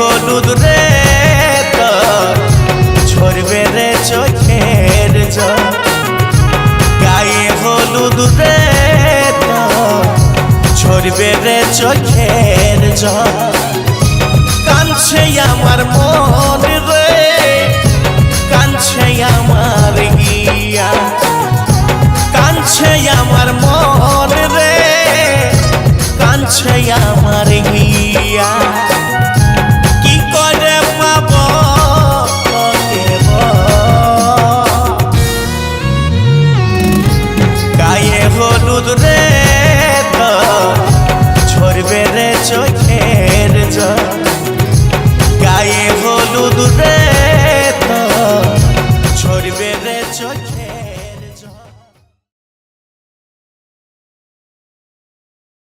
হলুদ রে ঝরবে রে চোখের গায়ে হলুদ রে ঝরবে রে চোখের কানছে আমার মন রে কানছে আমার গিয়া। কানছে আমার মন রে কানছে আমার গিয়া। রে ঝরবে রে চোখের গায়ে হলুদ রে